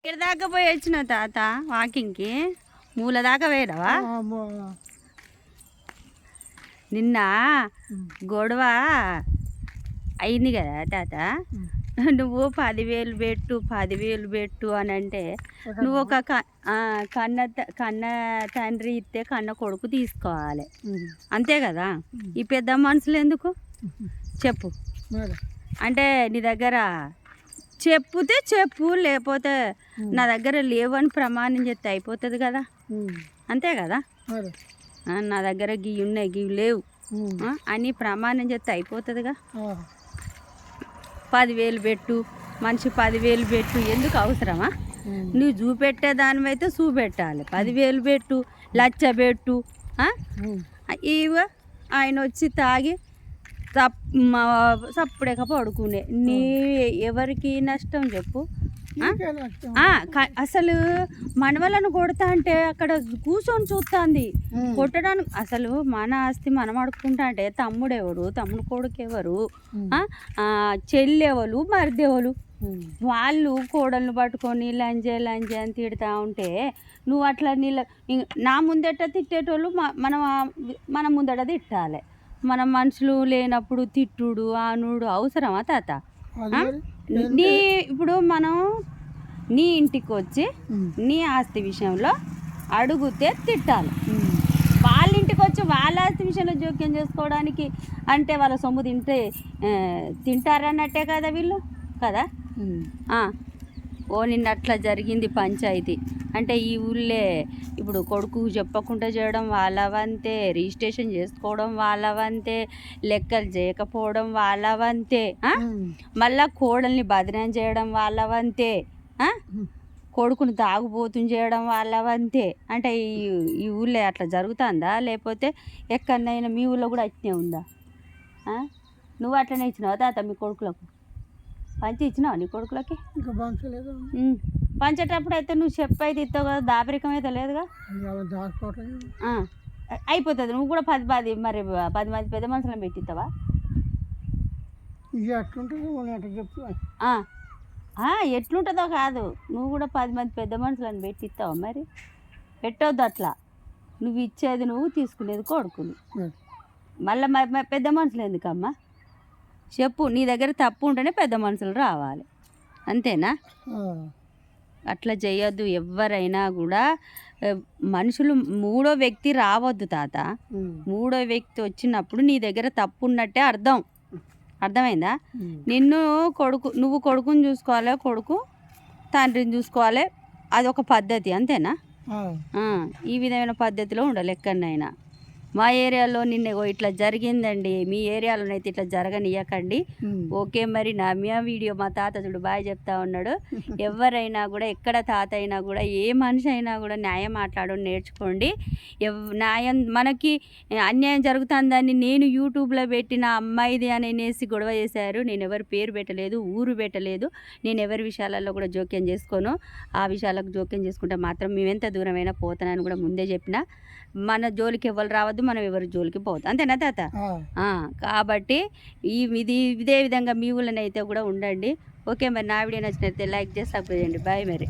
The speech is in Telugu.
ఇక్కడ దాకా పోయి వచ్చిన తాత? వాకింగ్కి మూల దాకా పోయినావా? నిన్న గొడవ అయింది కదా తాత? నువ్వు పదివేలు పెట్టు పదివేలు పెట్టు అని అంటే నువ్వు ఒక కన్న కన్న తండ్రి ఇస్తే కన్న కొడుకు తీసుకోవాలి. అంతే కదా? ఈ పెద్ద మనుషులు ఎందుకు? చెప్పు. అంటే నీ దగ్గర చెప్పుతే చెప్పు లేకపోతే నా దగ్గర లేవని ప్రమాణం చేస్తే అయిపోతుంది కదా. అంతే కదా? నా దగ్గర గీ ఉన్నాయి గివి లేవు. అని ప్రమాణం చేస్తే అయిపోతుందిగా. పదివేలు పెట్టు మనిషి పదివేలు పెట్టు ఎందుకు అవసరమా? నువ్వు చూపెట్టే దానివైతే చూపెట్టాలి. పదివేలు పెట్టు లచ్చ పెట్టు? ఇవ ఆయన వచ్చి తాగి సప్పుడేక పడుకునే. నీ ఎవరికి నష్టం చెప్పు. అసలు మనవలను కొడతా అంటే అక్కడ కూర్చొని చూస్తుంది కొట్టడానికి అసలు మన ఆస్తి మనం అడుక్కుంటా అంటే తమ్ముడు ఎవరు తమ్ముడు కొడుకు ఎవరు చెల్లెవలు మరిదేవలు? వాళ్ళు కోడలను పట్టుకొని లంజే లంజే అని తిడతా ఉంటే నువ్వు అట్లా నీళ్ళ నా ముందట తిట్టేటోళ్ళు మనం మన ముందట తిట్టాలి. మన మనుషులు లేనప్పుడు తిట్టుడు ఆనుడు అవసరమా తాత? నీ ఇప్పుడు మనం నీ ఇంటికి వచ్చి నీ ఆస్తి విషయంలో అడుగుతే తిట్టాలి. వాళ్ళ ఇంటికి వచ్చి వాళ్ళ ఆస్తి విషయంలో జోక్యం చేసుకోవడానికి అంటే వాళ్ళ సొమ్ము తింటే తింటారన్నట్టే కదా వీళ్ళు? కదా? ఓ నిన్న అట్లా జరిగింది పంచాయతీ. అంటే ఈ ఊళ్ళే ఇప్పుడు కొడుకు చెప్పకుండా చేయడం వాళ్ళవంతే రిజిస్ట్రేషన్ చేసుకోవడం వాళ్ళవంతే లెక్కలు చేయకపోవడం వాళ్ళవంతే ఆ? మళ్ళా కోడల్ని బదనం చేయడం వాళ్ళవంతే ఆ? కొడుకుని తాగుబోతుని చేయడం వాళ్ళవంతే. అంటే ఈ ఈ ఊళ్ళో అట్లా జరుగుతుందా? లేకపోతే ఎక్కడైనా మీ ఊళ్ళో కూడా అట్నే ఉందా? నువ్వు అట్లనే ఇచ్చినావా తాత మీ కొడుకులకు? పంచి ఇచ్చినావా నీ కొడుకులకి? ఇంకా పంచలేదు. పంచేటప్పుడు అయితే నువ్వు చెప్పైతే ఇస్తావు కదా దాపరికం అయితే లేదుగా. అయిపోతుంది. నువ్వు కూడా పది పది మరి పది మంది పెద్ద మనుషులను పెట్టిస్తావా ఎట్లుంటుంది చెప్పు కాదు. నువ్వు కూడా పది మంది పెద్ద మనుషులను పెట్టిస్తావా మరి? పెట్టొద్దు అట్లా. నువ్వు ఇచ్చేది నువ్వు తీసుకునేది కొడుకుని మరి. మళ్ళీ పెద్ద మనుషులు ఎందుకమ్మా? చెప్పు నీ దగ్గర తప్పు ఉంటేనే పెద్ద మనుషులు రావాలి. అంతేనా? అట్లా చేయొద్దు ఎవరైనా కూడా మనుషులు మూడో వ్యక్తి రావద్దు తాత. మూడో వ్యక్తి వచ్చినప్పుడు నీ దగ్గర తప్పు ఉన్నట్టే అర్థం. అర్థమైందా? నిన్ను కొడుకు నువ్వు కొడుకుని చూసుకోవాలి? కొడుకు తండ్రిని చూసుకోవాలి? అదొక పద్ధతి. అంతేనా? ఈ విధమైన పద్ధతిలో ఉండాలి ఎక్కడనైనా మా ఏరియాలో నిన్న ఇట్లా జరిగిందండి. మీ ఏరియాలోనైతే ఇట్లా జరగనియకండి. ఓకే మరి నా మీ వీడియో మా తాత చూడు బాయ్ చెప్తా ఉన్నాడు. ఎవరైనా కూడా ఎక్కడ తాత అయినా కూడా ఏ మనిషి అయినా కూడా న్యాయం మాట్లాడడం నేర్చుకోండి. ఎవ్- న్యాయం మనకి అన్యాయం జరుగుతుందని నేను యూట్యూబ్లో పెట్టిన అమ్మాయిది అని అనేసి గొడవ చేశారు. నేను ఎవరి పేరు పెట్టలేదు ఊరు పెట్టలేదు. నేను ఎవరి విషయాలలో కూడా జోక్యం చేసుకోను. ఆ విషయాలకు జోక్యం చేసుకుంటే మాత్రం మేము ఎంత దూరమైనా పోతానని కూడా ముందే చెప్పిన. మన జోలికి ఎవరు రావద్దు. మనం ఎవరి జోలికి పోవద్దు. అంతేనా తాత? కాబట్టి ఈ ఇది ఇదే విధంగా మీ ఊళ్ళో అయితే కూడా ఉండండి. ఓకే మరి నా వీడియో నచ్చినట్లయితే లైక్ చేసి సబ్స్క్రైబ్ చేయండి. బాయ్ మరి.